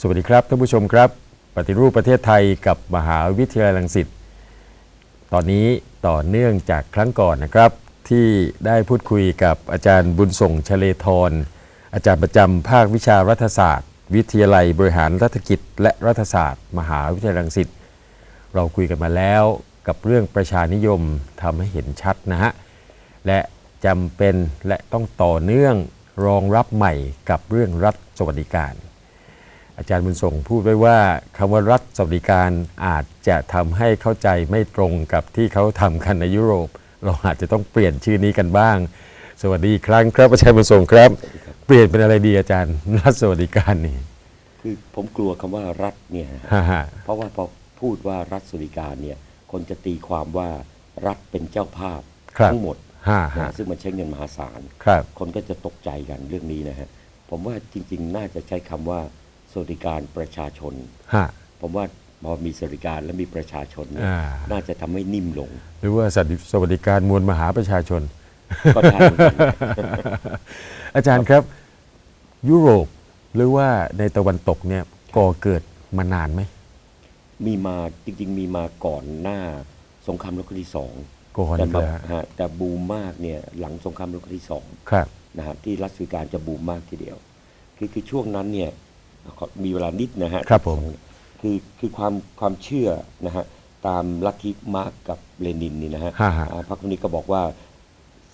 สวัสดีครับท่านผู้ชมครับปฏิรูปประเทศไทยกับมหาวิทยาลัยรังสิตตอนนี้ต่อเนื่องจากครั้งก่อนนะครับ ที่ได้พูดคุยกับอาจารย์บุญส่งชเลทรอาจารย์ประจำภาควิชารัฐศาสตร์ วิทยาลัยบริหารรัฐกิจ และรัฐศาสตร์ มหาวิทยาลัยรังสิตเราคุยกันมาแล้วกับเรื่องประชานิยมทำให้เห็นชัดนะฮะและจำเป็นและต้องต่อเนื่องรองรับใหม่กับเรื่องรัฐสวัสดิการ อาจารย์บุญส่งพูดไว้ว่าคำว่ารัฐสวัสดิการอาจจะทำให้เข้าใจไม่ตรงกับที่เขาทำกันในยุโรป เราอาจจะต้องเปลี่ยนชื่อนี้กันบ้าง สวัสดีอีกครั้งครับอาจารย์บุญส่งครับ เปลี่ยนเป็นอะไรดีอาจารย์ รัฐสวัสดิการนี่คือผมกลัวคำว่ารัฐเนี่ยฮะฮ่าฮ่าเพราะว่าพอพูดว่ารัฐสวัสดิการเนี่ยคนจะตีความว่ารัฐเป็นเจ้าภาพครับทั้งหมดฮ่านะฮ่าซึ่งมันใช้เงินมหาศาลครับคนก็จะตกใจกันเรื่องนี้นะฮะผมว่าจริง ๆ น่าจะใช้คำว่าส วัสดิการประชาชนฮ่าผมว่าพอมีสวัสดิการและมีประชาชนเนี่ยอ่า น่าจะทำให้นิ่มลง หรือว่าสวัสดิการมวลมหาประชาชน ก็ได้เหมือนกัน อาจารย์ครับ ยุโรปหรือว่าในตะวันตกเนี่ยก่อเกิดมานานไหมมีมาจริงๆ มีมาก่อนหน้าสงครามโลกครั้งที่สองก่อนแต่อีกมาแล้วฮะแต่บูมมากเนี่ยหลังสงครามโลกครั้งที่สอง ครับ นะฮะที่รัฐสวัสดิการจะบูมมากทีเดียว คือคือช่วงนั้นเนี่ยขอ มีเวลานิดนะฮะครับผมคือคือความความเชื่อนะฮะตามลัทธิมาร์กกับเลนินนี่นะฮะฮ่าฮ่าอ่าพรรคคอมมิวนิสต์ก็บอกว่า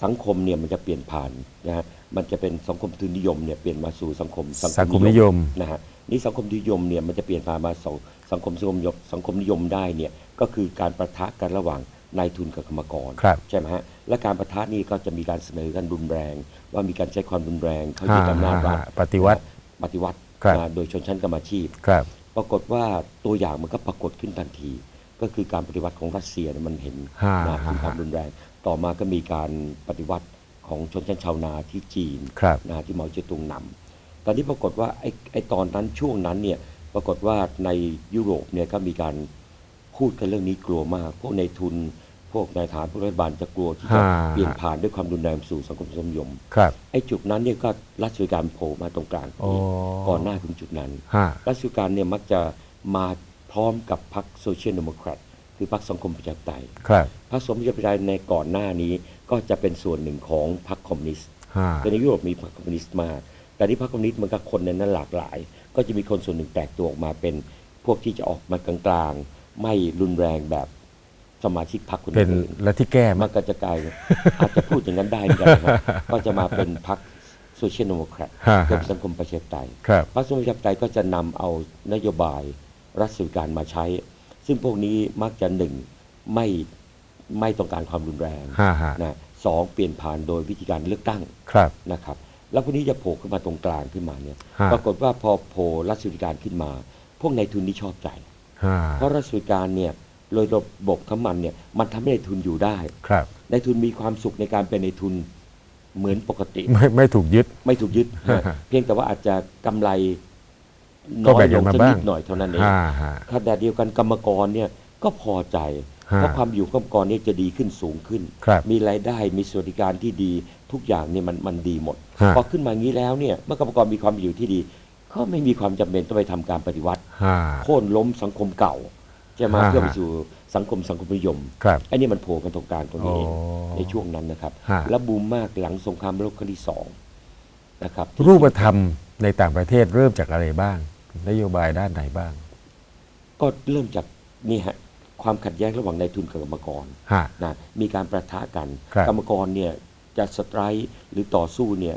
สังคมเนี่ยมันจะเปลี่ยนผ่านนะฮะมันจะเป็นสังคมทุนนิยมเนี่ยเปลี่ยนมาสู่สังคมสังคมนิยมนะฮะนี่สังคมนิยมเนี่ยมันจะเปลี่ยนผ่านมาสู่สังคมสังคมนิยมสังคมนิยมได้เนี่ยก็คือการประทะกันระหว่างนายทุนกับกรรมกรครับใช่ไหมฮะและการประทะนี่ก็จะมีการเสนอกันรุนแรง ว่ามีการใช้ความรุนแรง เขายึดอำนาจรัฐฮ่าฮ่าปฏิวัติปฏิวัติ ครับนะโดยชนชั้นกรรมาชีพครับปรากฏว่าตัวอย่างมันก็ปรากฏขึ้นทันที ก็คือการปฏิวัติของรัสเซียเนี่ยมันเห็นฮ่านะฮ่าถึงความรุนแรง ต่อมาก็มีการปฏิวัติของชนชั้นชาวนาที่จีนครับนะที่เหมาเจ๋อตุงนำตอนนี้ปรากฏว่าไอ้ไอ้ตอนนั้นช่วงนั้นเนี่ยปรากฏว่าในยุโรปเนี่ยก็มีการพูดกันเรื่องนี้กลัวมากพวกในทุน พวกนายทหารพวกรัฐบาลจะกลัวที่จะฮ่า เปลี่ยนผ่านด้วยความรุนแรงสู่สังคมสมยม ครับ ไอ้จุดนั้นเนี่ยก็รัฐสวัสดิการโผล่มาตรงกลางพอโอ้ดีก่อนหน้าถึงจุดนั้นฮ่ารัฐสวัสดิการเนี่ยมักจะมาพร้อมกับพรรคโซเชียลเดโมแครตคือพรรคสังคมประชาธิปไตยครับพรรคสังคมประชาธิปไตยในก่อนหน้านี้ก็จะเป็นส่วนหนึ่งของพรรคคอมมิวนิสต์ฮ่าแต่ในยุโรปมีพรรคคอมมิวนิสต์มากแต่ที่พรรคคอมมิวนิสต์มันก็คนในนั้นหลากหลาย ก็จะมีคนส่วนหนึ่งแตกตัวออกมาเป็นพวกที่จะออกมากลางๆไม่รุนแรงแบบ สมาชิกพรรคคนเป็นอื่นและที่แก้มัมันนก็จะกลายอาจจะพูดอย่างนั้นได้เหมือนกันนะครับก็จะมาเป็นพรรคโซเชียลเดโมแครตฮ่าเป็ฮ่านสังคมประชาธิปไตย ครับ พรรคสังคมประชาธิปไตยก็จะนำเอานโยบายรัฐสวัสดิการมาใช้ ซึ่งพวกนี้มักจะหนึ่งไม่ไม่ต้องการความรุนแรงฮ่าฮ่านะสองเปลี่ยนผ่านโดยวิธีการเลือกตั้งครับ นะครับ แล้วพวกนี้จะโผล่ขึ้นมาตรงกลางขึ้นมาเนี่ยฮะ ปรากฏว่าพอโผล่รัฐสวัสดิการขึ้นมา พวกนายทุนนี่ชอบใจฮ่าเพราะรัฐสวัสดิการเนี่ย โดยระบบของมันเนี่ยมันทำให้นายทุนอยู่ได้ครับนายทุนมีความสุขในการเป็นนายทุนเหมือนปกติ ไม่ไม่ถูกยึดไม่ถูกยึดนะฮะเพียงแต่ว่าอาจจะกำไรก็น้อแบ่ยงลกันงมาสักบ้างนิดหน่อยเท่านั้นเองฮ่าฮ่าขณะเดียวกันกรรมกรเนี่ยก็พอใจฮะเพราะความอยู่กรรมกรเนี่ยจะดีขึ้นสูงขึ้นครับมีรายได้มีสวัสดิการที่ดีทุกอย่างเนี่ยมันมันดีหมดฮะพอขึ้นมางี้แล้วเนี่ยเมื่อกรรมกรมีความอยู่ที่ดี ก็ไม่มีความจำเป็นต้องไปทำการปฏิวัติฮ่าโค่นล้มสังคมเก่า จะมาฮะเพื่อไปสู่สังคมสังคมนิยมครับไอ้นี่มันโผล่กันตรงกลางตรงนี้เองโอ้ในช่วงนั้นนะครับฮะและบูมมากหลังสงครามโลกครั้งที่สองนะครับ รูปธรรมในต่างประเทศเริ่มจากอะไรบ้าง นโยบายด้านไหนบ้าง ก็เริ่มจากนี่ฮะความขัดแย้งระหว่างนายทุนกับกรรมกรฮะนะมีการประทะกันครับกรรมกรเนี่ยจะสไตร์หรือต่อสู้เนี่ย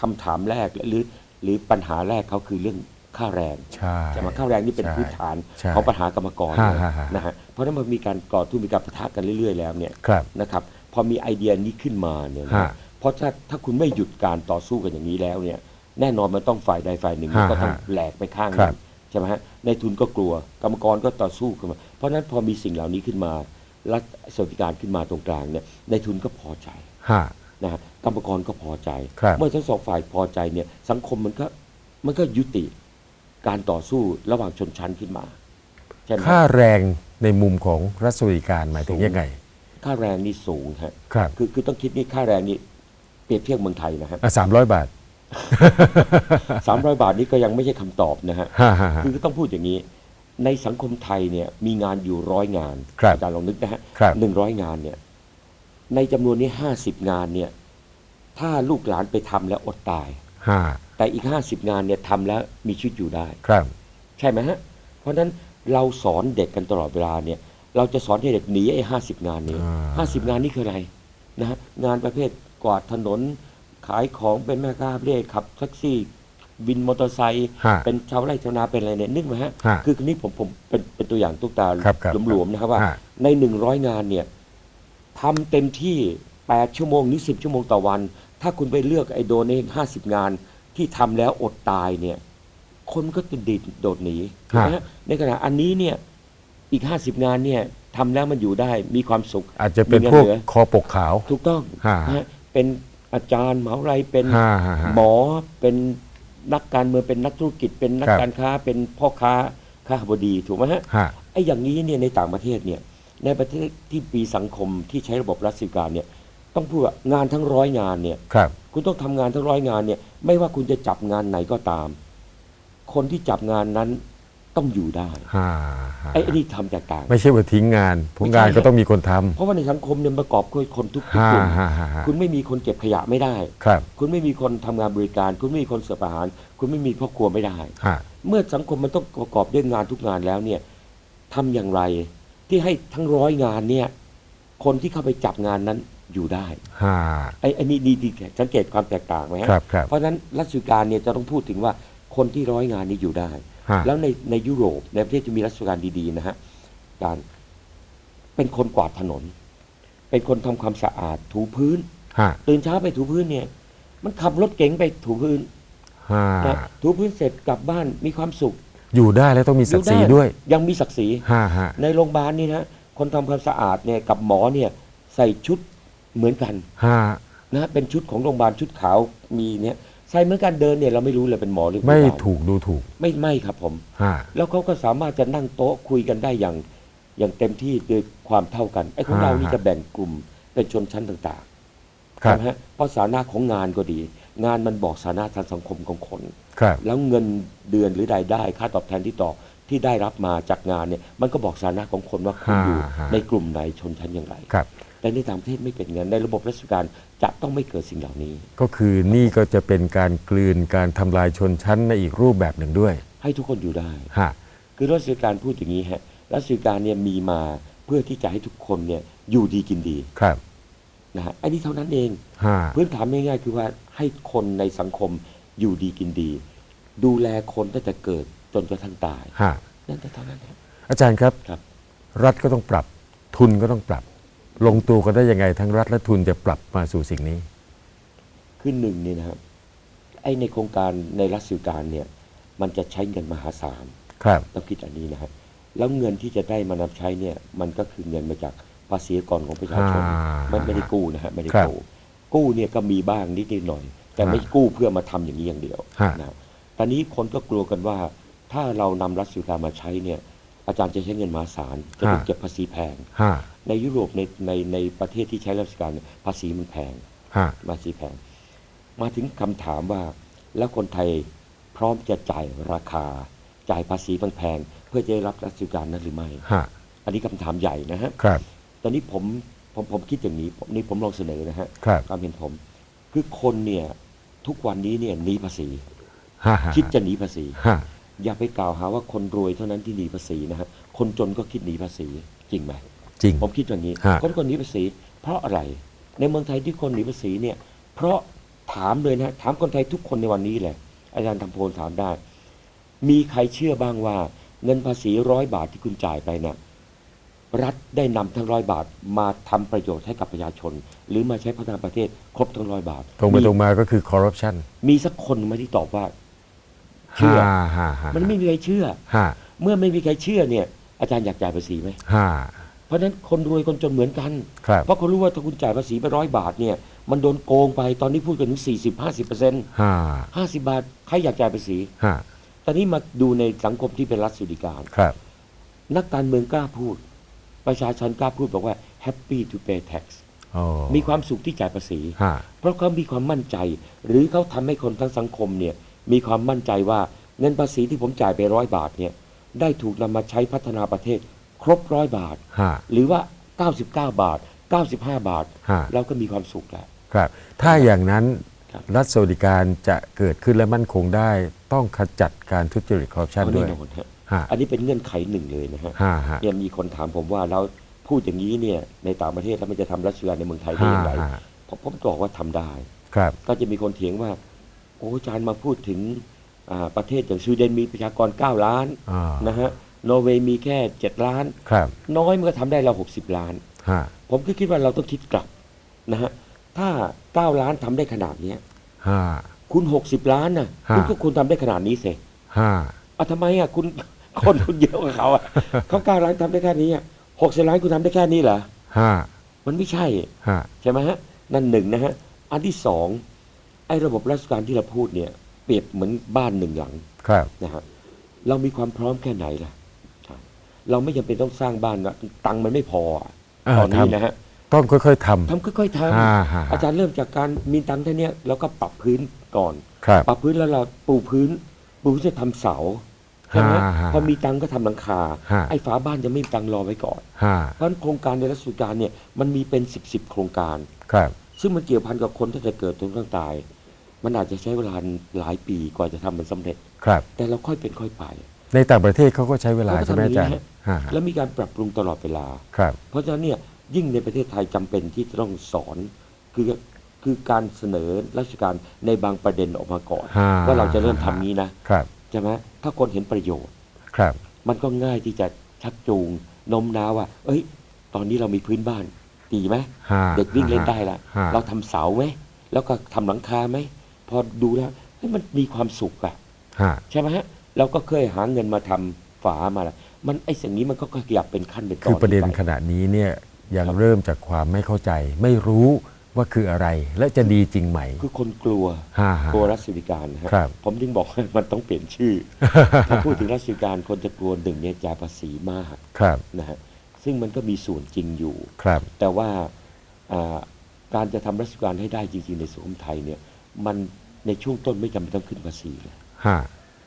คำถามแรกหรือหรือปัญหาแรกเขาคือเรื่อง ค่าแรงใช่ จะมาค่าแรงนี่เป็นใช่พื้นฐานใช่ของปัญหากรรมกรฮะเลยฮะฮะนะฮะเพราะฉะนั้นมันมีการก่อทุนมีการประทะกันเรื่อย ๆ แล้วเนี่ยครับนะครับพอมีไอเดียนี้ขึ้นมาเนี่ยนะฮะเพราะถ้าถ้าคุณไม่หยุดการต่อสู้กันอย่างนี้แล้วเนี่ยแน่นอนมันต้องฝ่ายใดฝ่ายหนึ่งฮะก็ต้องฮะแหลกไปข้างหครันึบงใช่ไหมฮะในทุนก็กลัวกรรมกรก็ต่อสู้กันมาเพราะฉะนั้นพอมีสิ่งเหล่านี้ขึ้นมารัฐสวัสดิการขึ้นมาตรงกลางเนี่ยในทุนก็พอใจ ฮะ นะฮะกรรมกรก็พอใจ ครับเมื่อทั้งสองฝ่ายพอใจเนี่ยสังคมมันก็มันก็ยุติ การต่อสู้ระหว่างชนชั้นขึ้นมาใช่ไหมค่าแรงในมุมของรัฐสวัสดิการหมายถึงยังไง ค่าแรงนี่สูงฮะครับคือคือต้องคิดนี่ค่าแรงนี่เปรียบเทียบเมืองไทยนะฮะสามร้อยบาทสามร้อยบาทนี้ก็ยังไม่ใช่คำตอบนะฮะฮ่าฮ่าฮ่าคือต้องพูดอย่างนี้ ในสังคมไทยเนี่ยมีงานอยู่ร้อยงานครับอาจารย์ลองนึกนะฮะครับหนึ่งร้อยงานเนี่ยในจำนวนนี้ห้าสิบงานเนี่ย ถ้าลูกหลานไปทำแล้วอดตายฮ่า แต่อีกห้าสิบงานเนี่ยทำแล้วมีชีวิตอยู่ได้ ครับ ใช่ไหมฮะ เพราะฉะนั้นเราสอนเด็กกันตลอดเวลาเนี่ย เราจะสอนให้เด็กหนีไอ้ห้าสิบงานนี้อ่าห้าสิบงานนี่คืออะไรนะฮะงานประเภทกวาดถนน ขายของเป็นแม่ค้าเร่ขับแท็กซี่ วินมอเตอร์ไซค์ฮ่าเป็นชาวไร่ชาวนาเป็นอะไรเนี่ยนึกไหมฮะฮะคือคนนี้ผมผมเป็นเป็นตัวอย่างตุ๊กตาครับครับหลวมๆนะครับว่าฮะ ในหนึ่งร้อยงานเนี่ยทำเต็มที่แปดชั่วโมงหรือสิบชั่วโมงต่อวัน ถ้าคุณไปเลือกไอ้โดนในห้าสิบงาน ที่ทำแล้วอดตายเนี่ย คนก็จะดิดโดดหนีถูกไหมฮะในขณะอันนี้เนี่ยอีกห้าสิบงานเนี่ยทำแล้วมันอยู่ได้มีความสุข อาจจะเป็นมีเงินพวกเหลือคอปกขาว ถูกต้องฮะนะฮะเป็นอาจารย์มหาวิทยาลัยเป็นฮ่าฮ่าฮ่าหมอเป็นนักการเมืองเป็นนักธุรกิจ เป็นนักครับการค้าเป็นพ่อค้าค้าบดีถูกไหมฮะฮะไอ้อย่างนี้เนี่ยในต่างประเทศเนี่ยในประเทศที่มีสังคมที่ใช้ระบบรัฐสิการเนี่ยต้องพูดว่างานทั้งร้อยงานเนี่ยครับคุณต้องทำงานทั้งร้อยงานเนี่ย ไม่ว่าคุณจะจับงานไหนก็ตาม คนที่จับงานนั้นต้องอยู่ได้ฮ่าฮ่าไอ้ไอ้นี่ทำแตกต่าง ไม่ใช่ว่าทิ้งงานผลงานไม่ใช่ก็ต้องมีคนทเพราะว่าในสังคมเนี่ยประกอบด้วยคนทุกำฮ่ากลุ่มฮ่าฮ่าฮ่าคุณไม่มีคนเก็บขยะไม่ได้ครับ คุณไม่มีคนทำงานบริการ คุณไม่มีคนเสิร์ฟอาหาร คุณไม่มีครอบครัวไม่ได้ฮะเมื่อสังคมมันต้องประกอบด้วยงานทุกงานแล้วเนี่ยทำอย่างไรที่ให้ทั้งร้อยงานเนี่ย คนที่เข้าไปจับงานนั้น อยู่ได้ฮ่าไอ้ไอ้นี่ดีดีสังเกตความแตกต่างไหมฮะครับครับเพราะฉะนั้นรัฐการเนี่ยจะต้องพูดถึงว่าคนที่ร้อยงานนี้อยู่ได้ฮะแล้วในในยุโรปในประเทศที่มีรัฐการดีๆนะฮะการเป็นคนกวาดถนน เป็นคนทำความสะอาดถูพื้นฮะตื่นเช้าไปถูพื้นเนี่ย มันขับรถเก๋งไปถูพื้นฮ่านะถูพื้นเสร็จกลับบ้านมีความสุข อยู่ได้แล้วต้องมีศักดิ์ศรีอได้วย ยังมีศักดิ์ศรีฮ่าฮ่าในโรงพยาบาลนี่นะคนทำความสะอาดเนี่ยกับหมอเนี่ยใส่ชุด เหมือนกันฮ่านะเป็นชุดของโรงพยาบาลชุดขาวมีเนี่ยใส่เหมือนกันเดินเนี่ยเราไม่รู้เลยเป็นหมอหรือพยาบาลไม่ถูกดูถูกไม่ไม่ครับผมฮ่าแล้วเขาก็สามารถจะนั่งโต๊ะคุยกันได้อย่างอย่างเต็มที่ด้วยความเท่ากันไอ้ของเรานี่จะแบ่งกลุ่มเป็นชนชั้นต่างๆครับใช่ไหมฮะเพราะสถานะของงานก็ดี งานมันบอกสถานะทางสังคมของคนครับแล้วเงินเดือนหรือรายได้ค่าตอบแทนที่ต่อที่ได้รับมาจากงานเนี่ยมันก็บอกสถานะของคนว่าคุณอยู่ฮะฮะในกลุ่มไหนชนชั้นอย่างไรครับ แต่ในต่างประเทศไม่เป็นเงินในระบบราชการจะต้องไม่เกิดสิ่งเหล่านี้ ก็คือนี่ก็จะเป็นการกลืนการทำลายชนชั้นในอีกรูปแบบหนึ่งด้วย ให้ทุกคนอยู่ได้ฮะคือรัฐการพูดอย่างนี้ฮะรัฐการเนี่ยมีมาเพื่อที่จะให้ทุกคนเนี่ยอยู่ดีกินดีครับนะฮะอันนี้เท่านั้นเองฮะพื้นฐานง่ายๆคือว่าให้คนในสังคมอยู่ดีกินดี ดูแลคนตั้งแต่เกิดจนกระทั่งตายฮะนั่นแต่เท่านั้นครับอาจารย์ครับครับรัฐก็ต้องปรับ ทุนก็ต้องปรับ ลงตัวกันได้ยังไงทั้งรัฐและทุนจะปรับมาสู่สิ่งนี้ คือหนึ่งนี่นะครับไอ้ในโครงการในรัฐสิการเนี่ยมันจะใช้เงินมหาศาลครับต้องคิดอันนี้นะครับแล้วเงินที่จะได้มานำใช้เนี่ยมันก็คือเงินมาจากภาษีกรของประชาชนอ่าไม่ไม่ได้กู้นะฮะไม่ได้ครับกู้กู้เนี่ยก็มีบ้างนิดนิดหน่อย แต่ฮะไม่กู้เพื่อมาทำอย่างนี้อย่างเดียวฮะนะครับตอนนี้คนก็กลัวกันว่า ถ้าเรานำรัฐสิการมาใช้เนี่ยอาจารย์จะใช้เงินมหาศาลจะถูกเก็บภาษีแพงฮะ ในยุโรปในในในประเทศที่ใช้รัฐสิการเนี่ยภาษีมันแพงฮะภาษีแพง มาถึงคำถามว่าแล้วคนไทยพร้อมจะจ่ายราคา จ่ายภาษีแพงๆเพื่อจะได้รับรัฐสิการนั้นหรือไม่ฮะอันนี้คำถามใหญ่นะฮะครับ ตอนนี้ผมผมผมคิดอย่างนี้ผมนี่ผมลองเสนอนะฮะครับความเห็นผม คือคนเนี่ยทุกวันนี้เนี่ยหนีภาษีฮะฮะคิดจะหนีภาษีฮะอย่าไปกล่าวหาว่าคนรวยเท่านั้นที่หนีภาษีนะฮะคนจนก็คิดหนีภาษีจริงไหม จริง ผมคิดอย่างนี้ ฮะ คนคนหนีภาษี เพราะอะไร ในเมืองไทยที่คนหนีภาษีเนี่ย เพราะถามเลยนะ ถามคนไทยทุกคนในวันนี้แหละ อาจารย์ทำโพลถามได้ มีใครเชื่อบ้างว่า เงินภาษีร้อยบาทที่คุณจ่ายไปเนี่ยรัฐได้นำทั้งร้อยบาทมาทำประโยชน์ให้กับประชาชน หรือมาใช้พัฒนาประเทศครบทั้งร้อยบาทตรงไปมีตรงมาก็คือคอร์รัปชันมีสักคนไหมาที่ตอบว่า เชื่อฮะฮะฮะมันไม่มีใครเชื่อฮะเมื่อไม่มีใครเชื่อเนี่ย อาจารย์อยากจ่ายภาษีไหมฮะ เพราะฉะนั้นคนรวยคนจนเหมือนกัน ครับ เพราะเขารู้ว่าถ้าคุณจ่ายภาษีไปร้อยบาทเนี่ยมันโดนโกงไปตอนนี้พูดกันถึงสี่สิบห้าสิบเปอร์เซ็นต์ฮะห้าสิบาทใครอยากจ่ายภาษีฮะตอนนี้มาดูในสังคมที่เป็นรัฐสุดิการ ครับ นักการเมืองกล้าพูด ประชาชนกล้าพูดบอกว่า happy to pay tax อ๋อมีความสุขที่จ่ายภาษีฮะเพราะเขามีความมั่นใจ หรือเขาทำให้คนทั้งสังคมเนี่ยมีความมั่นใจว่าเงินภาษีที่ผมจ่ายไปร้อยบาทเนี่ยได้ถูกนำมาใช้พัฒนาประเทศ ครบร้อยบาท ฮะหรือว่า 99 บาท 95 บาท ฮะเราก็มีความสุขแล้ว ครับ ถ้าอย่างนั้นครับ รัฐสวัสดิการจะเกิดขึ้นและมั่นคงได้ ต้องขจัดการทุจริตคอร์รัปชันเอาด้แน่วยนอนฮะฮะ อันนี้เป็นเงื่อนไขหนึ่งเลยนะฮะฮะฮะ เนี่ยมีคนถามผมว่าแล้วพูดอย่างนี้เนี่ยในต่างประเทศแล้วมันจะทำรัฐราชการในเมืองไทยได้อย่างไรฮะฮะ ผมผมบอกว่าทำได้ ครับ ก็จะมีคนเถียงว่า โอ้อาจารย์มาพูดถึงอ่าประเทศอย่างสวีเดนมีประชากร 9 ล้านอ่านะฮะ นอร์เวย์มีแค่ 7 ล้าน ครับ น้อยมันก็ทำได้เรา 60 ล้าน ฮะผมก็คิดว่าเราต้องคิดกลับนะฮะถ้า 9 ล้านทำได้ขนาดเนี้ยฮะ คุณ 60 ล้านน่ะฮะ คุณก็คุณทำได้ขนาดนี้เสฮะ อะทำไมอะคุณ คนคุณเยอะกว่าเขาอะเขา 9 ล้านทำได้แค่นี้อะ60 ล้านคุณทำได้แค่นี้เหรอฮะ มันไม่ใช่ ฮะ ใช่ไหมฮะ นั่นหนึ่งนะฮะ อันที่สองไอ้ระบบราชการที่เราพูดเนี่ย เปรียบเหมือนบ้านหนึ่งหลังครับ นะฮะเรามีความพร้อมแค่ไหนล่ะใช่ เราไม่จำเป็นต้องสร้างบ้านนะตังค์มันไม่พออะอ่าตอนนี้ทำนะฮะต้องค่อยๆททำค่อยๆทำฮะฮะำอาจารย์เริ่มจากการมีตังค์แค่เนี้ยเราก็ปรับพื้นก่อน ครับ ปรับพื้นแล้วเราปูพื้น ปูพื้นจะทำเสาใช่ไหมฮะฮะพอมีตังค์ก็ทำหลังคา ฮะ ไอ้ฝาบ้านจะไม่มีตังค์รอไว้ก่อนฮะเพราะฉะนั้นโครงการในรัชการเนี่ยมันมีเป็นสิบสิบโครงการ ครับ ซึ่งมันเกี่ยวพันกับคนที่จะเกิดจนต้องตาย มันอาจจะใช้เวลาหลายปีกว่าจะทำมันสำเร็จ ครับ แต่เราค่อยเป็นค่อยไป ในต่างประเทศเขาก็ใช้เวลาเขาก็ใช่ไหมทำอย่างนี้อาจารย์ฮะฮะแล้วมีการปรับปรุงตลอดเวลา ครับ เพราะฉะนั้นเนี่ยยิ่งในประเทศไทยจำเป็นที่จะต้องสอนคือคือการเสนอราชการในบางประเด็นออกมาก่อน ฮะ ว่าเราจะเริ่มทำนี้นะครับ ใช่ไหมถ้าคนเห็นประโยชน์ ครับ มันก็ง่ายที่จะชักจูงโน้มน้าวว่า เอ้ย ตอนนี้เรามีพื้นบ้านดีไหมฮะเด็กวิ่งเล่นได้ละฮะ เราทำเสาไหมแล้วก็ทำหลังคาไหมพอดูแล้วเฮ้ยมันมีความสุขอะฮะ ใช่ไหมฮะ เราก็เคยหาเงินมาทำฝามาละมันไอ้สิ่งนี้มันก็ขยับเป็นขั้นเป็นตอนคือประเด็นไปขณะนี้เนี่ยยังครับเริ่มจากความไม่เข้าใจ ไม่รู้ว่าคืออะไร และจะดีจริงไหม คือคนกลัวฮะฮะกลัวรัฐสวัสดิการนะฮะครับ ผมจึงบอกว่ามันต้องเปลี่ยนชื่อ ถ้าพูดถึงรัฐสวัสดิการคนจะกลัวหนึ่งเนี่ยจ่ายภาษีมากครับนะฮะซึ่งมันก็มีส่วนจริงอยู่ครับ แต่ว่าอ่าการจะทำรัฐสวัสดิการให้ได้จริง ๆ ในสังคมไทยเนี่ย มันในช่วงต้นไม่จำเป็นต้องขึ้นภาษีเลยฮะ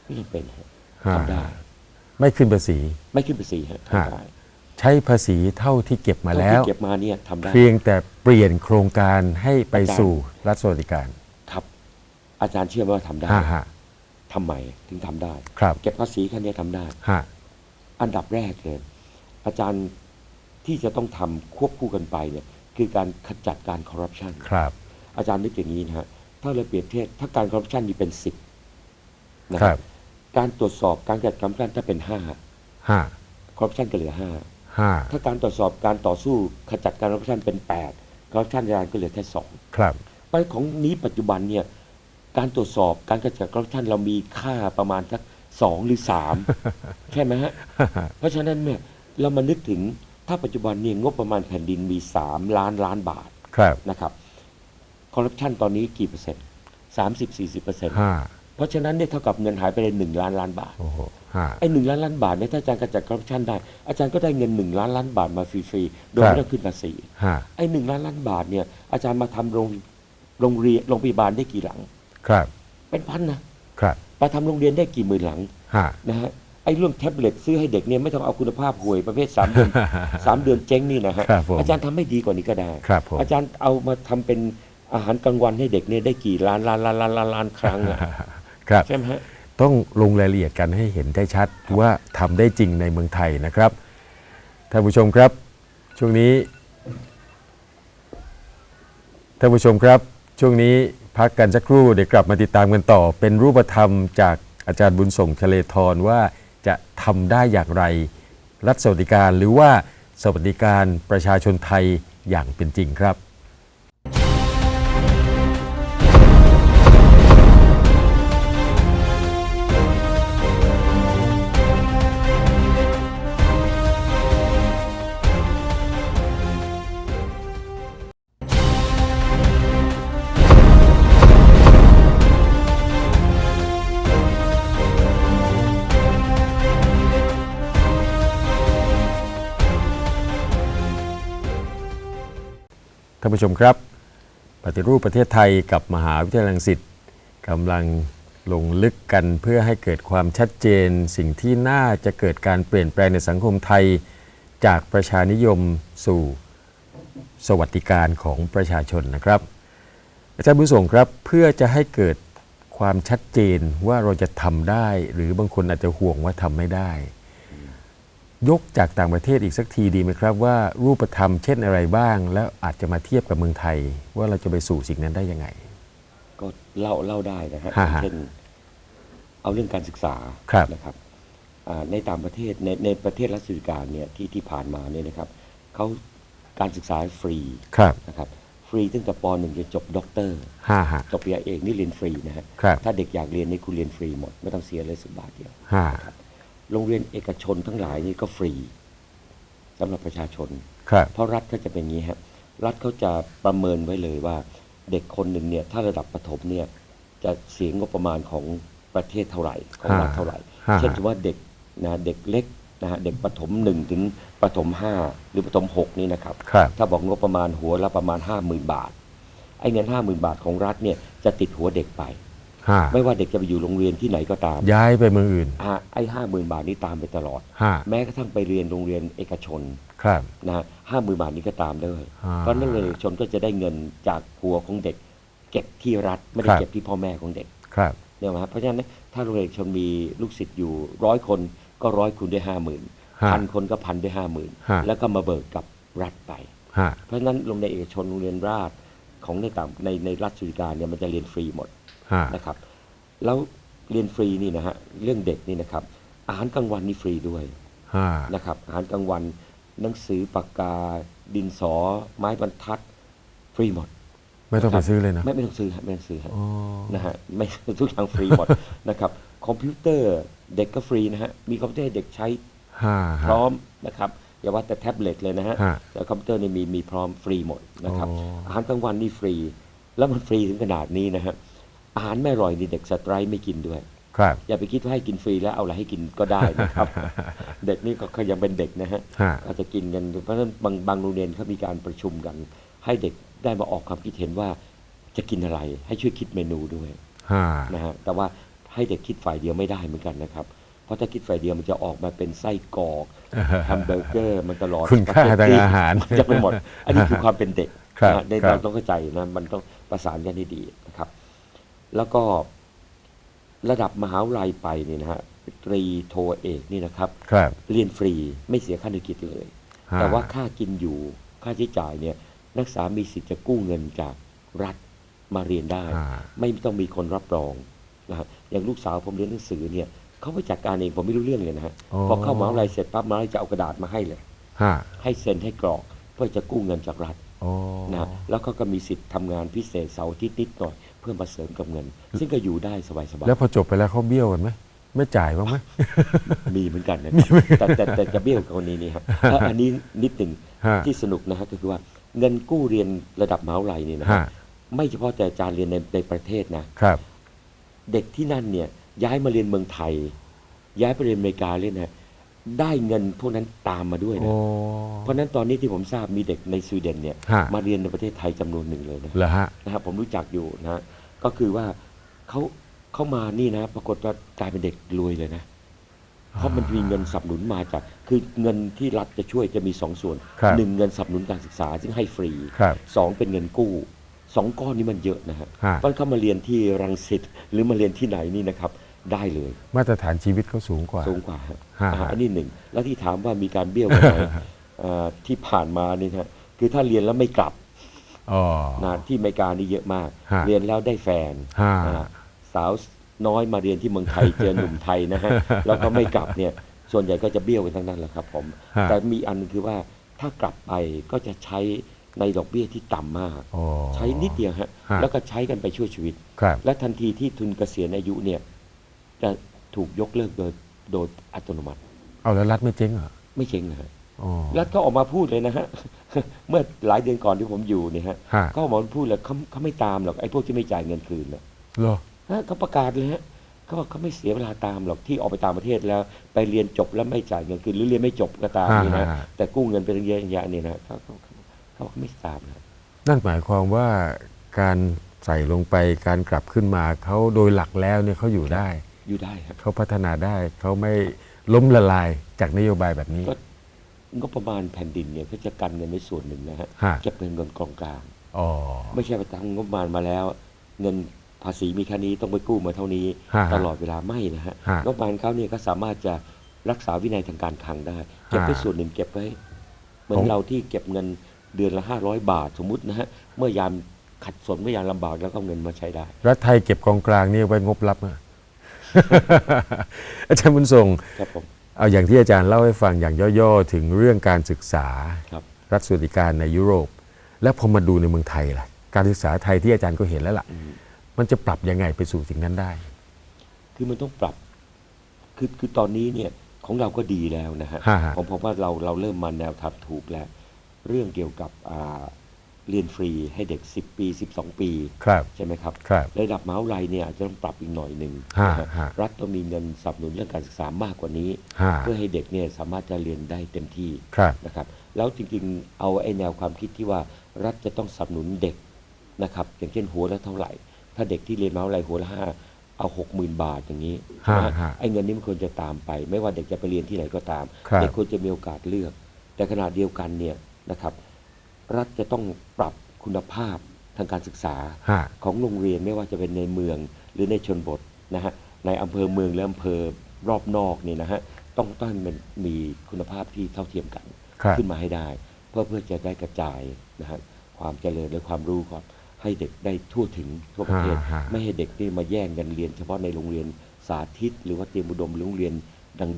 ไม่จำเป็นฮะฮะทำได้ ไม่ขึ้นภาษี ไม่ขึ้นภาษีฮะทำได้ใช้ภาษีเท่าที่เก็บมาแล้วเท่ที่เก็บมาเนี่ยทำได้เพียงแต่เปลี่ยนโครงการให้ไปอาจารย์สู่รัฐสวัสดิการ ครับ อาจารย์เชื่อไหมว่าทำได้ฮะฮะทำไมถึงทำได้ครับเก็บภาษีแค่เนี้ยทำได้ฮะอันดับแรกเลยอาจารย์ที่จะต้องทำควบคู่กันไปเนี่ยคือการขจัดการคอร์รัปชันครับ อาจารย์นึกอย่างนี้นะฮะถ้าเราเปรียบเทียบถ้าการคอร์รัปชันนี่เป็นสิบนะคครัรับบ การตรวจสอบการขจัดคอร์รัปชันถ้าเป็นห้าฮะคอร์รัปชันก็เหลือห้าฮะถ้าการตรวจสอบการต่อสู้ขจัดการคอร์รัปชันเป็นแปดคอร์รัปชันอาจารย์ก็เหลือแค่สองครับไปของนี้ปัจจุบันเนี่ยการตรวจสอบการขจัดคอร์รัปชันเรามีค่าประมาณสักสองหรือสามใช่ไหมฮะ เพราะฉะนั้นเนี่ยเรามานึกถึงถ้าปัจจุบันเนี่ยงบประมาณแผ่นดินมี3ล้านล้านบาทครับนะครับคอร์รัปชันตอนนี้กี่เปอร์เซ็นต์สามสิบสี่สิบเปอร์เซ็นต์ฮะ เพราะฉะนั้นเนี่ยเท่ากับเงินหายไปเลยหนึ่งล้านล้านบาท โอ้โหฮะ ไอ้หนึ่งล้านล้านบาทเนี่ยถ้าอาจารย์กระจัดคอร์รัปชันได้ อาจารย์ก็ได้เงินหนึ่งล้านล้านบาทมาฟรีๆ โดยครับไม่ต้องขึ้นภาษี ฮะ ไอ้หนึ่งล้านล้านบาทเนี่ยอาจารย์มาทำโรงโรงเรียนโรงพยาบาลได้กี่หลัง ครับ เป็นพันนะครับ มาทำโรงเรียนได้กี่หมื่นหลังฮะ นะฮะ ไอ้เรื่องแท็บเล็ตซื้อให้เด็กเนี่ยไม่ต้องเอาคุณภาพห่วยประเภทสามเดือน สามเดือนเจ๊งนี่นะฮะ ครับผมอาจารย์ทำให้ดีกว่านี้ก็ได้ ครับผม อาจารย์เอามาทำเป็นอาหารกลางวันให้เด็กเนี่ยได้กี่ล้านล้านล้านล้านล้านล้านครั้งอะ ครับใช่ไหมฮะต้องลงรายละเอียดกันให้เห็นได้ชัดว่าทำได้จริงในเมืองไทยนะครับท่านผู้ชมครับ ช่วงนี้ท่านผู้ชมครับ ช่วงนี้พักกันสักครู่เดี๋ยวกลับมาติดตามกันต่อ เป็นรูปธรรมจากอาจารย์บุญส่งชเลทรว่าจะทำได้อย่างไร รัฐสวัสดิการหรือว่าสวัสดิการประชาชนไทยอย่างเป็นจริงครับ ผู้ชมครับ ปฏิรูปประเทศไทยกับมหาวิทยาลัยรังสิตกำลังลงลึกกันเพื่อให้เกิดความชัดเจน สิ่งที่น่าจะเกิดการเปลี่ยนแปลงในสังคมไทย จากประชานิยมสู่สวัสดิการของประชาชนนะครับ อาจารย์บุญส่งครับเพื่อจะให้เกิดความชัดเจนว่าเราจะทำได้ หรือบางคนอาจจะห่วงว่าทำไม่ได้ ยกจากต่างประเทศอีกสักทีดีไหมครับว่ารูปธรรมเช่นอะไรบ้าง แล้วอาจจะมาเทียบกับเมืองไทย ว่าเราจะไปสู่สิ่งนั้นได้ยังไง ก็เล่าเล่าได้นะฮะฮะฮะเช่น เอาเรื่องการศึกษาครับนะครับอ่าในต่างประเทศในในประเทศรัสเซียการเนี่ยที่ที่ผ่านมาเนี่ยนะครับเขาการศึกษาฟรีครับนะครับฟรีตั้งแต่ป .1 จนจบด็อกเตอร์ห้าฮะจบปริญญาเอกนี่เรียนฟรีนะฮะครับถ้าเด็กอยากเรียนนี่คุณเรียนฟรีหมด ไม่ต้องเสียเลยสิบบาทเดียวห้า โรงเรียนเอกชนทั้งหลายนี่ก็ฟรีสำหรับประชาชน ครับ เพราะรัฐก็จะเป็นอย่างนี้ฮะรัฐเขาจะประเมินไว้เลยว่า เด็กคนหนึ่งเนี่ยถ้าระดับประถมเนี่ยจะเสียงบประมาณของประเทศเท่าไหร่ของรัฐเท่าไหร่ ฮะ เช่นถือว่าเด็กนะเด็กเล็กนะฮะเด็กประถมหนึ่งถึงประถมห้าหรือประถมหกนี่นะครับ ครับ ถ้าบอกงบประมาณหัวละประมาณห้าหมื่นบาท ไอ้เงินห้าหมื่นบาทของรัฐเนี่ยจะติดหัวเด็กไป ห้าไม่ว่าเด็กจะไปอยู่โรงเรียนที่ไหนก็ตามย้ายไปเมืองอื่นอ่าไอ้ห้าหมื่นบาทนี้ตามไปตลอดห้าแม้กระทั่งไปเรียนโรงเรียนเอกชนครับ นะห้าหมื่นบาทนี้ก็ตามด้วยอ่า เพราะนั่นเลยชนก็จะได้เงินจากหัวของเด็ก เก็บที่รัฐไม่ได้ครับ เก็บที่พ่อแม่ของเด็กครับ เนี่ยนะเพราะฉะนั้นถ้าโรงเรียนเอกชนมีลูกศิษย์อยู่ร้อยคนก็ร้อยคูณด้วยห้าหมื่นฮะพันคนก็พันด้วยห้าหมื่นฮะ แล้วก็มาเบิกกับรัฐไปห้าเพราะฉะนั้นโรงเรียนเอกชนโรงเรียนราชของในต่างในในรัฐสุริการเนี่ยมันจะเรียนฟรีหมด ห้านะครับ แล้วเรียนฟรีนี่นะฮะเรื่องเด็กนี่นะครับ อาหารกลางวันนี่ฟรีด้วยห้านะครับ อาหารกลางวันหนังสือปากกา ดินสอ ไม้บรรทัด ฟรีหมด ไม่ต้องไปซื้อเลยนะไม่ไม่ต้องซื้อฮะไม่ต้องซื้อฮะ อ๋อ นะฮะไม่ทุกอย่างฟรีหมด นะครับคอมพิวเตอร์เด็กก็ฟรีนะฮะมีคอมพิวเตอร์ให้เด็กใช้ห้าพร้อมนะครับอย่าว่าแต่แท็บเล็ตเลยนะฮะฮะแต่คอมพิวเตอร์นี่มีมีพร้อมฟรีหมดนะครับอ๋ออ อาหารกลางวันนี่ฟรี แล้วมันฟรีถึงขนาดนี้นะฮะ อาหารไม่อร่อยนี่เด็กสไตรค์ไม่กินด้วย ครับ อย่าไปคิดว่าให้กินฟรีแล้วเอาอะไรให้กินก็ได้นะครับ เด็กนี่ก็ยังเป็นเด็กนะฮะฮะ อาจจะกินกันเพราะฉะนั้นบางบางโรงเรียนเขามีการประชุมกัน ให้เด็กได้มาออกความคิดเห็นว่าจะกินอะไรให้ช่วยคิดเมนูด้วยห้านะฮะแต่ว่าให้เด็กคิดฝ่ายเดียวไม่ได้เหมือนกันนะครับ เพราะถ้าคิดฝ่ายเดียวมันจะออกมาเป็นไส้กรอกแฮมเบอร์เกอร์มันตลอดคุณค่าทางอาหารมันจะไปหมด อันนี้คือความเป็นเด็กครับนะฮะในครับ เราต้องเข้าใจนะมันต้องประสานกันให้ดีนะครับ แล้วก็ระดับมหาวิทยาลัยไปเนี่ยนะฮะตรีโทเอกนี่นะครับ ครับ เรียนฟรีไม่เสียค่าเนกิจเลย ฮะแต่ว่าค่ากินอยู่ค่าใช้จ่ายเนี่ยนักศึกษามีสิทธิ์จะกู้เงินจากรัฐมาเรียนได้ อ่า ไม่ต้องมีคนรับรองนะฮะอย่างลูกสาวผมเรียนหนังสือเนี่ยเขาไปจัดการเองผมไม่รู้เรื่องเลยนะฮะอ๋อพอเข้ามหาวิทยาลัยเสร็จปั๊บมหาวิทยาลัยจะเอากระดาษมาให้เลยห้าให้เซ็นให้กรอกเพื่อจะกู้เงินจากรัฐโอ้นะฮะแล้วเขาก็มีสิทธิ์ทำงานพิเศษเสาร์อาทิตย์นิดหน่อย เพื่อมาเสริมกับเงิน ซึ่งก็อยู่ได้สบายแล้วพอจบไปแล้วเขาเบี้ยวกันไหมไม่จ่ายบ้างไหมๆมีเหมือนกันนะครับแต่แต่แต่จะเบี้ยวกับคนนี้นี่ครับแล้วอันนี้นิดหนึ่งฮะที่สนุกนะฮะก็คือว่าเงินกู้เรียนระดับมหาวิทยาลัยนี่นะฮะฮะไม่เฉพาะแต่อาจารย์เรียนในในประเทศนะครับ เด็กที่นั่นเนี่ยย้ายมาเรียนเมืองไทย ย้ายไปเรียนอเมริกาเรียนนะ ได้เงินพวกนั้นตามมาด้วยโอ้นะ เพราะฉะนั้นตอนนี้ที่ผมทราบมีเด็กในสวีเดนเนี่ยฮะ มาเรียนในประเทศไทยจำนวนหนึ่งเลยนะเหรอฮะ นะครับผมรู้จักอยู่นะก็คือว่าเขาเขามานี่นะ ปรากฏว่ากลายเป็นเด็กรวยเลยนะ เพราะมันมีเงินสนับสนุนมาจาก คือเงินที่รัฐจะช่วยจะมีสองส่วนครับ หนึ่งเงินสนับสนุนการศึกษาซึ่งให้ฟรีครับ สองเป็นเงินกู้สองก้อนนี้มันเยอะนะฮะฮะตอนเข้ามาเรียนที่รังสิตหรือมาเรียนที่ไหนนี่นะครับ ได้เลยมาตรฐานชีวิตเขาสูงกว่า สูงกว่าฮะฮะ อ่าอันนี้หนึ่งแล้วที่ถามว่ามีการเบี้ยวกันไหมเอ่อที่ผ่านมานี่นะคือถ้าเรียนแล้วไม่กลับอ๋อนะที่อเมริกานี่เยอะมากฮะเรียนแล้วได้แฟนฮะอ่าสาวน้อยมาเรียนที่เมืองไทยเจอหนุ่มไทยนะฮะแล้วก็ไม่กลับเนี่ยส่วนใหญ่ก็จะเบี้ยวกันทั้งนั้นแหละครับผมฮะแต่มีอันหนึงคือว่าถ้ากลับไปก็จะใช้ในดอกเบี้ยที่ต่ำมากอ๋อใช้นิดเดียวฮะฮะแล้วก็ใช้กันไปช่วยชีวิตครับและทันทีที่ทุนเกษียณอายุเนี่ยจะถูกยกเลิกโดย โดยอัตโนมัติ เอาแล้วรัฐไม่เจ๊งเหรอไม่เช็งนะฮะอ๋อ รัฐก็ออกมาพูดเลยนะฮะ เมื่อหลายเดือนก่อนที่ผมอยู่เนี่ยฮะฮะ เขาออกมาพูดเลยเขาเขาไม่ตามหรอกไอ้พวกที่ไม่จ่ายเงินคืนนะ เหรอ ฮะเขาประกาศเลยฮะเขาบอกเขาไม่เสียเวลาตามหรอกที่ออกไปต่างประเทศแล้ว ไปเรียนจบแล้วไม่จ่ายเงินคืนหรือเรียนไม่จบก็ตามฮะนี่นะฮะแต่กู้เงินเป็นเยอะแยะนี่นะเขาเขาเขาเขาไม่ตามนะนั่นหมายความว่าการใส่ลงไปการกลับขึ้นมาเขาโดยหลักแล้วเนี่ยเขาอยู่ได้ อยู่ได้ครับ เขาพัฒนาได้เขาไม่ล้มละลายจากนโยบายแบบนี้ ก็งบประมาณแผ่นดินเนี่ยก็จะกันเงินในส่วนหนึ่งนะฮะฮะ เก็บเป็นเงินกองกลาง อ๋อ ไม่ใช่ไปตั้งงบประมาณมาแล้ว เงินภาษีมีแค่นี้ต้องไปกู้มาเท่านี้ ฮะตลอดเวลาไม่นะฮะฮะงบประมาณเขาเนี่ยก็สามารถจะรักษาวินัยทางการคลังได้ เก็บไปฮะส่วนหนึ่งเก็บไว้เหมือขนอง เราที่เก็บเงินเดือนละห้าร้อยบาทสมมุตินะฮะเมื่อยามขัดสนเมื่อยามลำบากแล้วก็เอาเงินมาใช้ได้ รัฐไทยเก็บกองกลางนี่ไว้งบลับอะ อาจารย์บุญส่งครับผมเอาอย่างที่อาจารย์เล่าให้ฟังอย่างย่อๆ ถึงเรื่องการศึกษาครับรัฐสวัสดิการในยุโรป แล้วพอมาดูในเมืองไทยล่ะ การศึกษาไทยที่อาจารย์ก็เห็นแล้วล่ะอืมมันจะปรับยังไงไปสู่สิ่งนั้นได้ คือมันต้องปรับคือคือตอนนี้เนี่ยของเราก็ดีแล้วนะฮะฮะฮะผมผมว่าเราเราเริ่มมาแนวทางถูกแล้ว เรื่องเกี่ยวกับอ่า เรียนฟรีให้เด็ก 10 ปี 12 ปี ครับใช่ไหมครับครับ ระดับมหาวิทยาลัยเนี่ยอาจจะต้องปรับอีกหน่อยหนึ่งฮะนะฮะฮะ รัฐต้องมีเงินสนับสนุนเรื่องการศึกษามากกว่านี้ ฮะเพื่อให้เด็กเนี่ยสามารถจะเรียนได้เต็มที่ครับ นะครับ แล้วจริงๆ เอาไอ้แนวความคิดที่ว่ารัฐจะต้องสนับสนุนเด็กนะครับ อย่างเช่นหัวละเท่าไหร่ ถ้าเด็กที่เรียนมหาวิทยาลัยหัวละห้าเอาหกหมื่นบาทอย่างนี้ใช่ไหมฮะฮะไอ้เงินนี้มันควรจะตามไป ไม่ว่าเด็กจะไปเรียนที่ไหนก็ตาม ครับ เด็กควรจะมีโอกาสเลือก แต่ขณะเดียวกันเนี่ยนะครับ รัฐจะต้องปรับคุณภาพทางการศึกษาฮะ ของโรงเรียนไม่ว่าจะเป็นในเมืองหรือในชนบทนะฮะในอำเภอเมืองและอำเภอรอบนอกเนี่ยนะฮะต้องต้องให้มันมีคุณภาพที่เท่าเทียมกัน ครับขึ้นมาให้ได้ เพื่อเพื่อจะได้กระจายนะฮะความเจริญและความรู้ก่อนให้เด็กได้ทั่วถึงทั่วประเทศ ฮะฮะ ไม่ให้เด็กนี่มาแย่งกันเรียน เฉพาะในโรงเรียนสาธิต หรือว่าเตรียมอุดมหรือโรงเรียน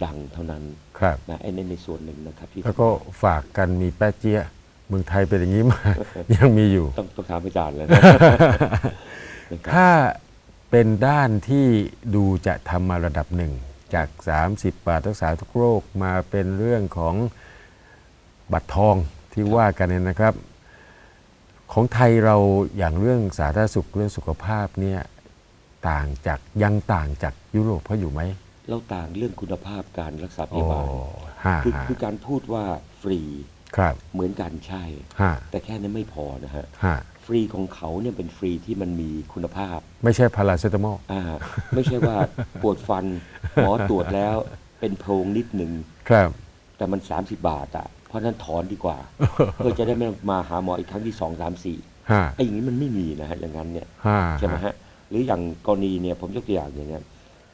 ดัง ๆ เท่านั้นครับ นะไอ้นั่นในส่วนหนึ่งนะครับที่แล้วก็ฝากกันมีแป๊ะเจี๊ยะ เมืองไทยเป็นอย่างนี้มา ยังมีอยู่ ต้องต้องถามอาจารย์แล้วนะนะครับถ้าเป็นด้านที่ดูจะทำมาระดับหนึ่ง จาก 30 บาทรักษาทุกโรคมาเป็นเรื่องของบัตรทองที่ว่ากันเนี่ยนะครับ ของไทยเราอย่างเรื่องสาธารณสุขเรื่องสุขภาพเนี่ยต่างจากยังต่างจากยุโรปเขาอยู่ไหมเราต่างเรื่องคุณภาพการรักษาพโอ้ยาบาลฮ่าคือฮ่าคือการพูดว่าฟรี ครับ เหมือนกันใช่ฮ่าแต่แค่นั้นไม่พอนะฮะฮ่าฟรีของเขาเนี่ยเป็นฟรีที่มันมีคุณภาพไม่ใช่พาราเซตามอล อ่าไม่ใช่ว่า ปวดฟันหมอตรวจแล้วเป็นโพรงนิดหนึ่ง ครับ แต่มัน 30 บาทอะเพราะฉะนั้นถอนดีกว่า เพื่อจะได้ไม่มาหาหมออีกครั้งที่สองสามสี่ฮ่าไอ้อย่างนี้มันไม่มีนะฮะอย่างนั้นเนี่ยฮ่าใช่ไหมฮะหรืออย่างกรณีเนี่ยผมยกตัวอย่างอย่างเงี้ย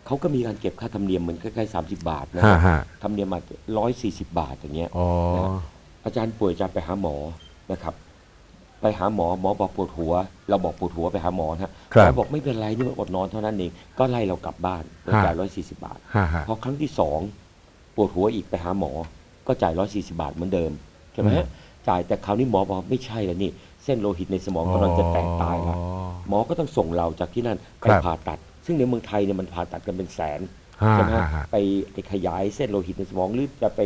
เขาก็มีการเก็บค่าธรรมเนียมเหมือนใกล้ๆสามสิบาทนะฮ่าฮะฮ่าธรรมเนียมมาร้อยสี่สิบาทอย่างเงี้ย อ๋อ อาจารย์ป่วยอาจารย์ไปหาหมอนะครับ ไปหาหมอหมอบอกปวดหัว เราบอกปวดหัวไปหาหมอนะฮะครับหมอบอกไม่เป็นไรนี่มันอดนอนเท่านั้นเองก็ไล่เรากลับบ้านโดยจ่ายร้อยสี่สิบาทฮ่าฮ่าพอครั้งที่สองปวดหัวอีกไปหาหมอ ก็จ่ายร้อยสี่สิบาทเหมือนเดิมใช่ไหมฮะจ่ายแต่คราวนี้หมอบอกไม่ใช่แล้วนี่ เส้นโลหิตในสมองกำลังจะแตกตายแล้วอ๋อหมอก็ต้องส่งเราจากที่นั่นไปครับผ่าตัด ซึ่งในเมืองไทยเนี่ยมันผ่าตัดกันเป็นแสนฮ่าใช่ไหมฮะฮ่าฮ่าไปไปขยายเส้นโลหิตในสมองหรือจะไป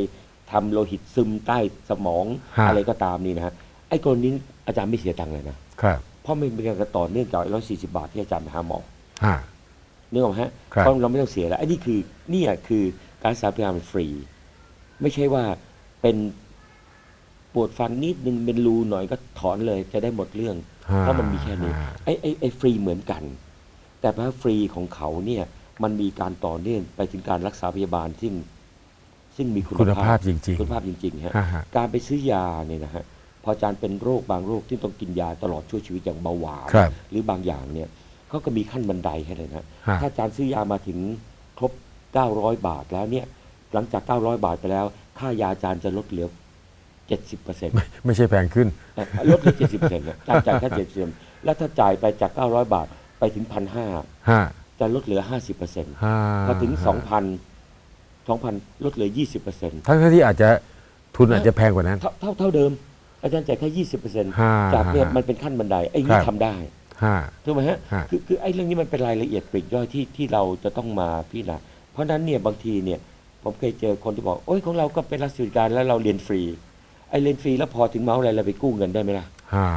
ทำโลหิตซึมใต้สมองฮะ อะไรก็ตามนี่นะฮะไอ้กรณีนี้อาจารย์ไม่เสียตังค์เลยนะครับเพราะไม่มีการต่อเนื่องจากร้อยสี่สิบาทที่อาจารย์ไปหาหมอฮ่านึกออกไหมฮะครับ เพราะเราไม่ต้องเสียแล้วไอ้นี่คือเนี่ยคือการรักษาพยาบาลฟรี ไม่ใช่ว่าเป็นปวดฟันนิดนึงเป็นรูหน่อยก็ถอนเลยจะได้หมดเรื่องฮ่าเพราะมันมีแค่นี้ฮ่าไอ้ไอ้ไอ้ฟรีเหมือนกัน แต่พระฟรีของเขาเนี่ยมันมีการต่อเนื่องไปถึงการรักษาพยาบาลซึ่ง ซึ่งมีคุณคุณภาภาพพจริงคุณภาพจริงๆฮะฮ่าฮ่าการไปซื้อยาเนี่ยนะฮะพออาจารย์เป็นโรคบางโรคที่ต้องกินยาตลอดช่วชีวิตอย่างเบาหวานครับหรือบางอย่างเนี่ยเขาก็มีขั้นบันไดให้เลยนะฮะถ้าอาจารย์ซื้อยามาถึงครบ 900 บาทแล้วเนี่ยหลังจาก 900 บาทไปแล้ว ค่ายาอาจารย์จะลดเหลือ70เปอร์เซ็นต์ไม่ใช่แพงขึ้น ลดเหลือ70เปอร์เซ็นต์จ่ายจ่ายแค่70เปอร์เซ็นต์แล้วถ้าจ่ายไปจาก 900 บาทไปถึง 1,500ฮ่าจะลดเหลือ 50เปอร์เซ็นต์ฮ่าพอถึงฮ่า2,000 2,000 ลดเหลือ 20เปอร์เซ็นต์ทั้งที่อาจจะทุนอาจจะแพงกว่านั้น เท่าเท่าเท่าเดิม อาจารย์จ่ายแค่ 20เปอร์เซ็นต์ฮ่าจากเนี่ยฮ่ามัมันเป็นขั้นบันไดไอ้คนี่รับ ทำได้ฮ่าถูกไหมฮะฮะ คือคือไอ้เรื่องนี้มันเป็นรายละเอียดปลีกย่อยที่ที่เราจะต้องมาพิจารณาเพราะฉะนั้นเนี่ยบางทีเนี่ยผมเคยเจอคนที่บอกโอ้ยของเราก็เป็นรัฐสวัสดิการแล้วเราเรียนฟรีไอ้เรียนฟรีแล้วพอถึงเมาส์อะไรเราไปกู้เงินได้ไหมล่ะฮ่า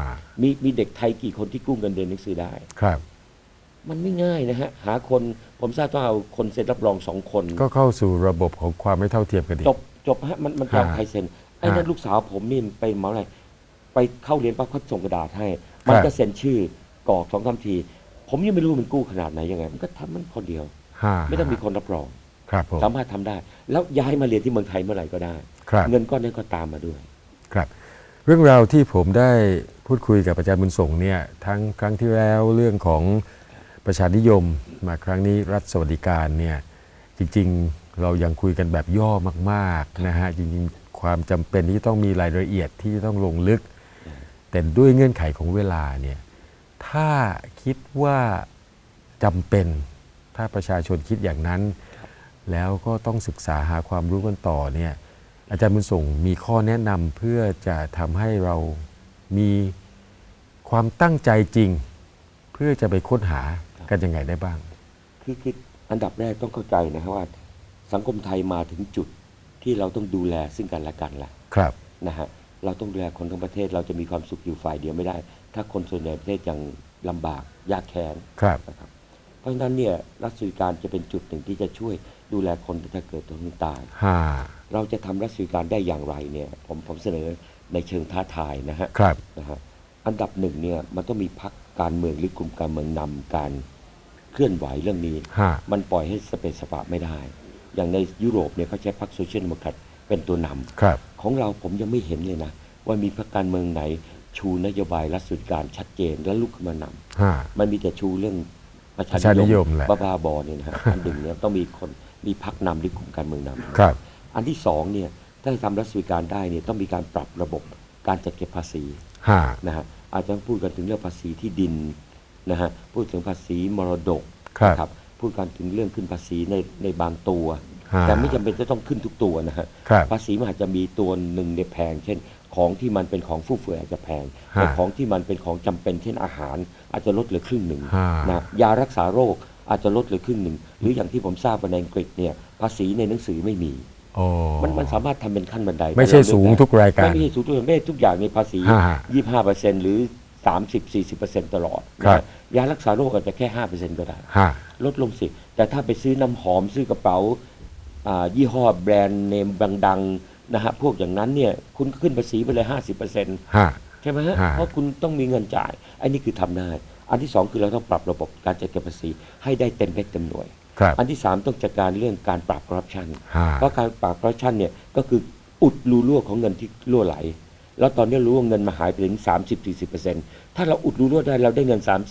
มีมีเด็กไทยกี่คนที่กู้เงินเรียนหนังสือได้ ครับ มันไม่ง่ายนะฮะ หาคนผมทราบต้องเอาคนเซ็นรับรองสองคน ก็เข้าสู่ระบบของความไม่เท่าเทียมกันอีกจบจบฮะมันมันจะเอาฮะใครเซ็นไอ้นั่นฮะลูกสาวผมนี่ไปเมาส์อะไรไปไปเข้าเรียนปั๊บเขาส่งกระดาษให้ มันครับก็เซ็นชื่อกรอกสองสามที ผมยังไม่รู้มันกู้ขนาดไหนยังไง มันก็ทำมันคนเดียวห้าไม่ต้องมีคนรับรองครับผมสามารถทำได้ แล้วย้ายมาเรียนที่เมืองไทยเมื่อไหร่ก็ได้ครับเงินก้อนนั้นก็ตามมาด้วยครับเรื่องราวที่ผมได้พูดคุยกับอาจารย์บุญส่งเนี่ยทั้งครั้งที่แล้วเรื่องของ ประชานิยมมาครั้งนี้รัฐสวัสดิการเนี่ยจริงๆเรายังคุยกันแบบย่อมากๆนะฮะจริงๆความจำเป็นที่ต้องมีรายละเอียดที่ต้องลงลึก แต่ด้วยเงื่อนไขของเวลาเนี่ยถ้าคิดว่าจำเป็นถ้าประชาชนคิดอย่างนั้น แล้วก็ต้องศึกษาหาความรู้กันต่อเนี่ยอาจารย์บุญส่งมีข้อแนะนำเพื่อจะทำให้เรามีความตั้งใจจริง เพื่อจะไปค้นหา กันยังไงได้บ้าง คือคืออันดับแรกต้องเข้าใจนะครับว่า สังคมไทยมาถึงจุดที่เราต้องดูแลซึ่งกันและกันแหละครับนะฮะเราต้องดูแลคนทั้งประเทศเราจะมีความสุขอยู่ฝ่ายเดียวไม่ได้ ถ้าคนส่วนใหญ่ประเทศยังลำบากยากแค้นครับนะครับเพราะฉะนั้นเนี่ยรัฐสวัสดิการจะเป็นจุดหนึ่งที่จะช่วยดูแลคนถ้าเกิดตัวถึงตายห้าเราจะทำรัฐสวัสดิการได้อย่างไรเนี่ยผมผมเสนอในเชิงท้าทายนะฮะครับนะฮะอันดับหนึ่งเนี่ยมันต้องมีพักการเมืองหรือกลุ่มการเมืองนำการ เคลื่อนไหวเรื่องนี้ห้ามันปล่อยให้สเปซสปะไม่ได้ อย่างในยุโรปเนี่ยเขาใช้พรรคโซเชียล d ด m ม c r a t เป็นตัวนำ ครับ ของเราผมยังไม่เห็นเลยนะ ว่ามีพรรคการเมืองไหน ชูนโยบายรัฐสวัสดิการชัดเจนและลุกขึ้นมานำห้ามันมีแต่ชูเรื่องประประชานิยมแหละ บ้าๆบอๆเนี่ยนะฮะ อันดึงเนี่ยต้องมีคนมีพรรคนำหรือกลุ่มการเมืองนำครับ อันที่สองเนี่ยถ้าจะทำรัฐสวัสดิการได้เนี่ยต้องมีการปรับระบบการจัดเก็บภาษีห้านะฮะอาจจะพูดกันถึงเรื่องภาษีที่ดิน นะฮะพูดถึงภาษีมรดกครับ นะครับพูดกันถึงเรื่องขึ้นภาษีในในบางตัว ฮะแต่ไม่จำเป็นจะต้องขึ้นทุกตัวนะฮะครับภาษีมันอาจจะมีตัวหนึ่งในยแพง เช่น ของที่มันเป็นของฟุ่มเฟือยอาจจะแพงฮะแต่ของที่มันเป็นของจำเป็น เช่นอาหาร อาจจะลดเหลือครึ่งหนึ่งฮะ นะยารักษาโรคอาจจะลดเหลือครึ่งหนึ่งหรืออย่างที่ผมทราบว่าในอังกฤษเนี่ยภาษีในหนังสือไม่มี โอ้ มันมันสามารถทำเป็นขั้นบันไดไม่ใช่สูงทุกรายการไม่ใช่สูงทุกรายการไม่ใช่ทุกอย่างในภาษี ฮะฮะยี่ห้าเปอร์เซ็นต์หรือ สามสิบสี่สิบเปอร์เซ็นต์ตลอดครับนะยารักษาโรคอาจจะแค่ห้าเปอร์เซ็นต์ก็ได้ห้าลดลงสิ แต่ถ้าไปซื้อน้ำหอมซื้อกระเป๋าอ่ายี่ห้อแบรนด์เนมดังๆนะฮะพวกอย่างนั้นเนี่ยคุณก็ขึ้นภาษีไปเลยห้าสิบเปอร์เซ็นต์ห้าใช่ไหมฮะ ฮะ เพราะคุณต้องมีเงินจ่าย อันนี้คือทำได้ อันที่สองคือเราต้องปรับระบบการจัดเก็บภาษีให้ได้เต็มเม็ดเต็มหน่วย ครับอันที่สามต้องจัดการเรื่องการปราบคอร์รัปชันห้าเพราะการปราบคอร์รัปชันเนี่ยก็คืออุดรูรั่วของเงินที่รั่วไหล แล้วตอนนี้รู้ว่าเงินมาหายไปถึง 30 40เปอร์เซ็นต์ถ้าเราอุดรูรั่วได้เราได้เงิน3 4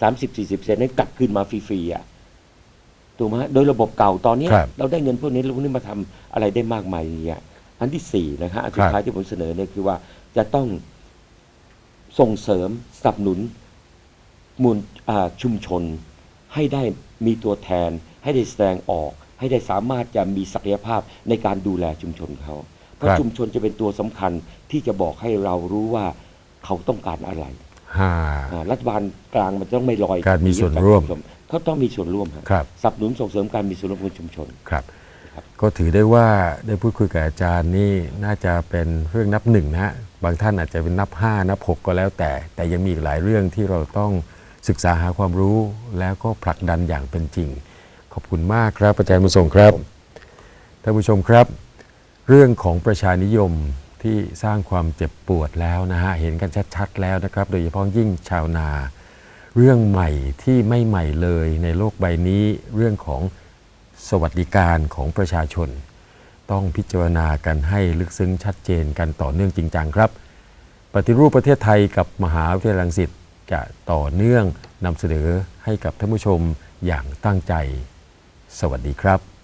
30 40เปอร์เซ็นต์นั้นกลับคืนมาฟรีๆอะถูกไหมฮะโดยระบบเก่าตอนนี้ ครับเราได้เงินพวกนี้เราพวกนี้มาทำอะไรได้มากมายอย่างเงี้ยอันที่สี่นะฮะอันสุดท้ายที่ผมเสนอเนี่ยคือว่าจะต้องส่งเสริมสนับสนุนมูลอ่าชุมชน ให้ได้มีตัวแทน ให้ได้แสดงออก ให้ได้สามารถจะมีศักยภาพในการดูแลชุมชนเขา เพราะครับชุมชนจะเป็นตัวสำคัญที่จะบอกให้เรารู้ว่าเขาต้องการอะไรห้าอ่ารัฐบาลกลางมันต้องไม่ลอยการมีส่วนร่วมเขาต้องมีส่วนร่วมฮะครับสนับสนุนส่งเสริมการมีส่วนร่วมของชุมชนครับครับ ก็ถือได้ว่าได้พูดคุยกับอาจารย์นี่น่าจะเป็นเรื่องนับหนึ่งนะฮะบางท่านอาจจะเป็นนับห้านับหกก็แล้วแต่ แต่ยังมีอีกหลายเรื่องที่เราต้องศึกษาหาความรู้แล้วก็ผลักดันอย่างเป็นจริง ขอบคุณมากครับอาจารย์บุญส่งครับท่านผู้ชมครับ เรื่องของประชานิยมที่สร้างความเจ็บปวดแล้วนะฮะเห็นกันชัดๆแล้วนะครับ โดยเฉพาะยิ่งชาวนา เรื่องใหม่ที่ไม่ใหม่เลยในโลกใบนี้ เรื่องของสวัสดิการของประชาชน ต้องพิจารณากันให้ลึกซึ้งชัดเจนกันต่อเนื่องจริงจังครับ ปฏิรูปประเทศไทยกับมหาวิทยาลัยรังสิตจะต่อเนื่องนำเสนอให้กับท่านผู้ชมอย่างตั้งใจ สวัสดีครับ